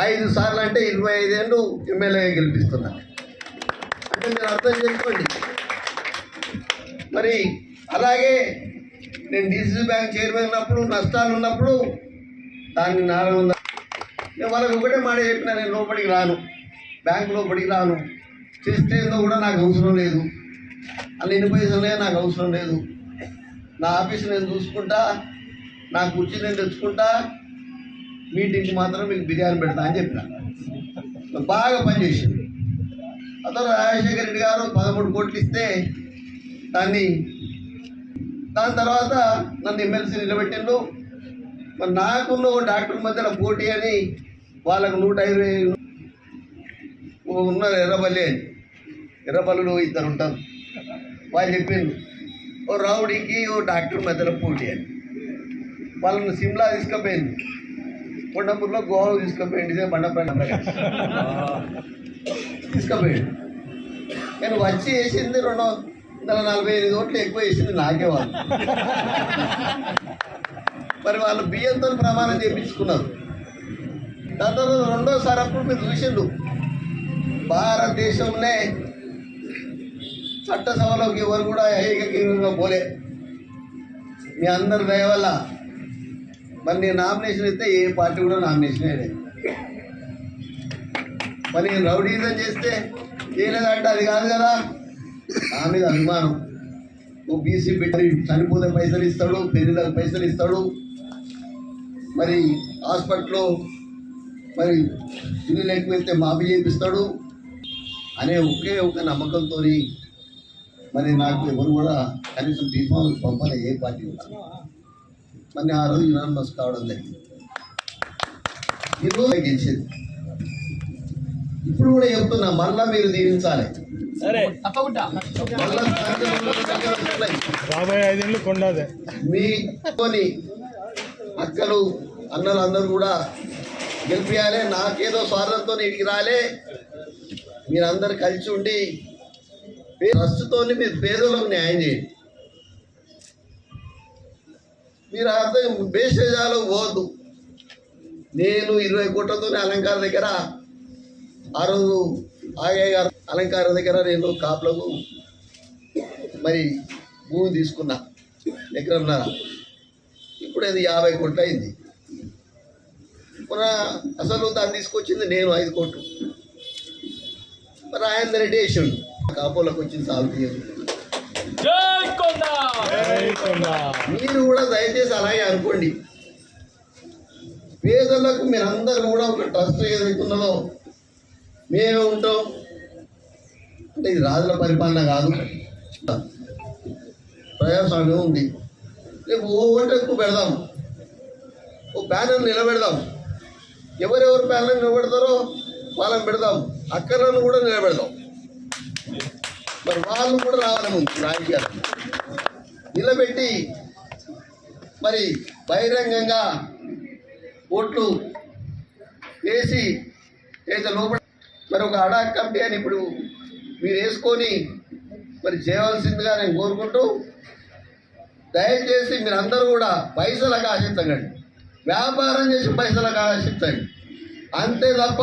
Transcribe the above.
ఐదు సార్లు అంటే ఇరవై ఐదేళ్ళు ఎమ్మెల్యే గెలిపిస్తున్నా. అంటే మీరు అర్థం చేసుకోండి. మరి అలాగే నేను డీసీసీ బ్యాంక్ చైర్మన్ ఉన్నప్పుడు నష్టాలు ఉన్నప్పుడు దాన్ని నాలుగు వందల నేను వాళ్ళకి ఒకటే మాట చెప్పిన నేను లోపలికి రాను. బ్యాంక్ లోపలికి రాను. చేస్తే కూడా నాకు అవసరం లేదు. అన్ని ఎన్ని పైసలే నాకు అవసరం లేదు. నా ఆఫీస్ నేను చూసుకుంటా నా కుర్చీ నేను తెచ్చుకుంటా మీటింగ్కి మాత్రం మీకు బిర్యానీ పెడతా అని చెప్పిన. బాగా పనిచేసింది అతను రాజశేఖర రెడ్డి గారు పదమూడు కోట్లు ఇస్తే దాన్ని దాని తర్వాత నన్ను ఎమ్మెల్సీ నిలబెట్టిండు. మరి నాకున్న డాక్టర్ మధ్యలో పోటీ అని వాళ్ళకు నూట ఇరవై ఉన్నారు ఎర్రబల్లి అని. ఎర్రబల్లులు ఇద్దరు ఉంటారు. వాళ్ళు చెప్పిండు ఓ రౌడీకి ఓ డాక్టర్ మధ్యలో పోటీ అని. వాళ్ళని సిమ్లా తీసుకుపోయింది కొండపూర్లో గోవా తీసుకుపోయింది ఇదే బండపైన నేను వచ్చి వేసింది రెండు వందల నలభై ఐదు ఓట్లు ఎక్కువ వేసింది నాకే వాళ్ళు. మరి వాళ్ళు బియ్యంతో ప్రమాణం చేయించుకున్నారు. దాని తర్వాత రెండోసారి అప్పుడు మీరు చూసిండు భారతదేశంలో చట్టసభలోకి ఎవరు కూడా ఏకగ్రీవంగా పోలే. మీ అందరి దయ వల్ల మరి నేను నామినేషన్ ఇస్తే ఏ పార్టీ కూడా నామినేషన్ వేయలేదు. మరి నేను రౌడీజం చేస్తే చేయలేదంటే అది కాదు కదా. నా మీద అభిమానం. ఓ బీసీ పెట్టి చనిపోతే పైసలు ఇస్తాడు పెళ్ళిళ్ళకి పైసలు ఇస్తాడు. మరి హాస్పిటల్లో మరి ఇల్లు లేకపోతే మాఫీ చేపిస్తాడు అనే ఒకే ఒక నమ్మకంతో మరి నాకు ఎవరు కూడా కనీసం బీఫామ్ పంపాలి ఏ పార్టీ కూడా. మరి ఆ రోజు యునానిమస్ కావడం జరిగింది. ఈరోజు గెలిచింది. ఇప్పుడు కూడా చెప్తున్నా మళ్ళా మీరు దీవించాలి. రాబోయే ఐదేళ్ళు కొండాదే. మీ కొని అక్కలు అన్నలు అందరూ కూడా గెలిపియాలి. నాకేదో స్వార్థంతో ఇడికి రాలే. మీరందరు కలిసి ఉండి ట్రస్ట్తో మీరు పేదలకు న్యాయం చేయండి. మీరు అర్థం బేసేజాలకు పోవద్దు. నేను ఇరవై కోట్లతో అలంకార దగ్గర ఆ రోజు ఆగయ్య గారు అలంకార దగ్గర నేను కాపులకు మరి భూమి తీసుకున్నా. ఎకరంన్నర ఇప్పుడు అది యాభై కోట్లు అయింది. మన అసలు దాన్ని తీసుకొచ్చింది నేను ఐదు కోట్లు. మరి ఆయన రెడ్డి వేసిండు కాపోలకు వచ్చింది సాల్వ్ కొండా! మీరు కూడా దయచేసి అలాగే అనుకోండి. పేదలకు మీరందరూ కూడా ఒక ట్రస్ట్ ఏదైతున్నదో మేమే ఉంటాం. అంటే ఇది రాజుల పరిపాలన కాదు. ప్రజాస్వామ్యం ఉంది. రేపు ఓ ఓటు ఎక్కువ పెడదాం. ఓ ప్యానర్ నిలబెడదాం. ఎవరెవరు ప్యానల్ నిలబెడతారో వాళ్ళని పెడదాం. అక్కలను కూడా నిలబెడదాం. మరి వాళ్ళు కూడా రావాలి ముందు రాజకీయాలు నిలబెట్టి మరి బహిరంగంగా ఓట్లు వేసి ఏదైతే లోపల మరి ఒక అడాక్ కమిటీ అని ఇప్పుడు మీరు వేసుకొని మరి చేయవలసిందిగా నేను కోరుకుంటూ దయచేసి మీరందరూ కూడా పైసలకు ఆశించకండి వ్యాపారం చేసి పైసలకు ఆశించండి. అంతే తప్ప